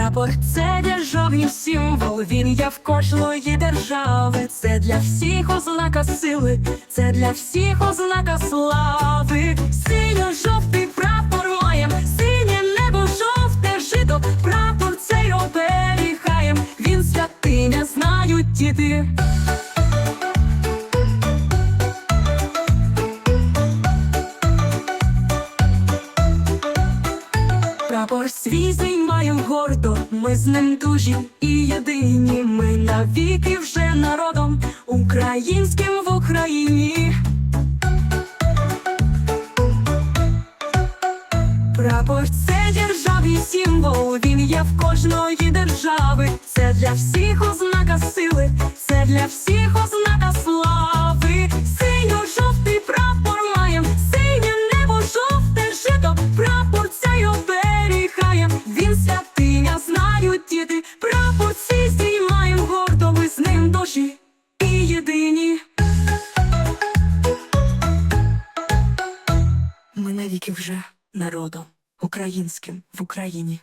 Прапор це державний символ, він є в кожної держави. Це для всіх ознака сили, це для всіх ознака слави. Синьо-жовтий прапор маєм, синє небо, жовте жито. Прапор цей оберігаєм, він святиня знають діти. Прапор свій займаєм гордо, ми з ним дужі і єдині. Ми навіки вже народом українським в Україні. Прапор це державний символ, він є в кожної держави. Це для всіх ознака Ми вже народом українським в Україні.